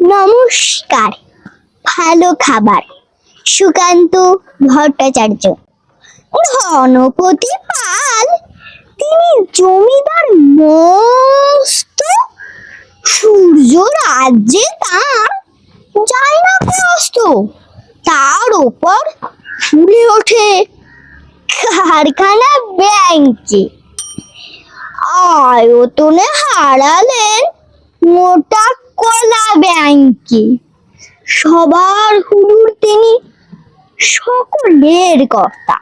নমস্কার। ভালো খাবার, সুকান্ত ভট্টাচার্য। ধনপতি পাল, তিনি জমিদার মস্ত, সূর্য রাজ্যে তার যায় না প্রস্ত তার ওপর ফুলে ওঠে কারখানা ব্যাংকে। আয়তনে হারালেন মোটা কলা ব্যাংকে। সবার হুলুর তিনি সকলের কর্তা।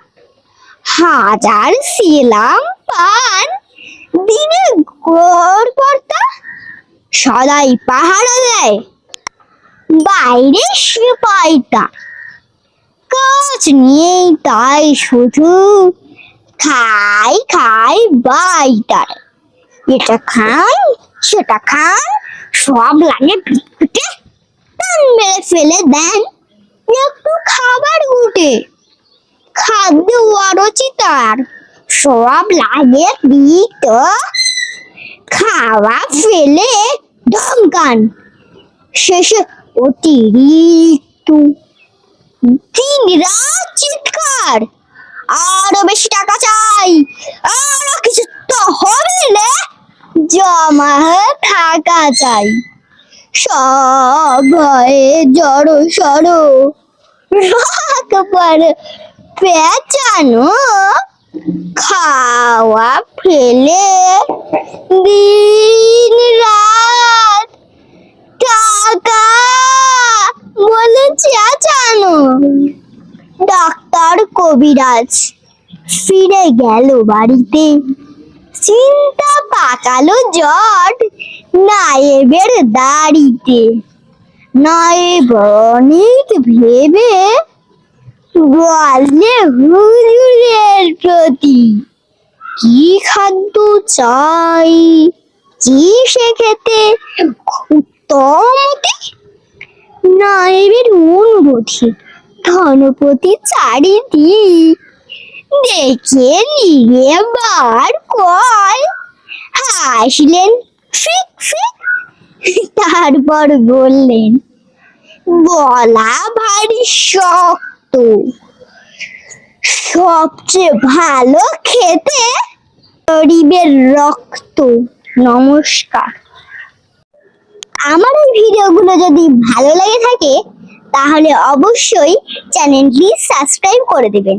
হাজার শিলাম পান দিনে গড় কর্তা সদাই পাহারা দেয়। বাইরে সিপাইটা কাজ নিয়েই তাই শুধু খাই খাই বাইটার এটা খান, সেটা খান। সব লাগে পিটপিটে টান মেরে ফেলে দেন। একটু খাবার উঠে। খাদ্য অরচিতার সব লাগে পিত খাওয়া ফেলে ধমকান শেষে অতিরিক্ত দিন রাত চিৎকার। আরও বেশি টাকা চাই। আরও কিছু তো হবে জমা থাকা চাই। সব ভয়ে জড়ো সড়ো রাখ পর পেঁচানো খাওয়া ফেলে দিন রাত টাকা বলে চেঁচানো ডাক্তার কবিরাজ ফিরে গেল বাড়িতে। চিন্তা পাকালো জট নায়েবের দাড়িতে। নায়েব অনেক ভেবে বললে, হুজুরের প্রতি কি খাদ্য চাই? কি সে খেতে উত্তমতি নায়েবের অনুরোধে ধনপতি চারিদিক দেখে নিয়ে বার কল ফিক। তারপর বললেন, গলা ভারী শক্ত। সবচেয়ে ভালো খেতে গরিবের রক্ত। নমস্কার। আমার এই ভিডিওগুলো যদি ভালো লেগে থাকে, তাহলে অবশ্যই চ্যানেলটি সাবস্ক্রাইব করে দেবেন।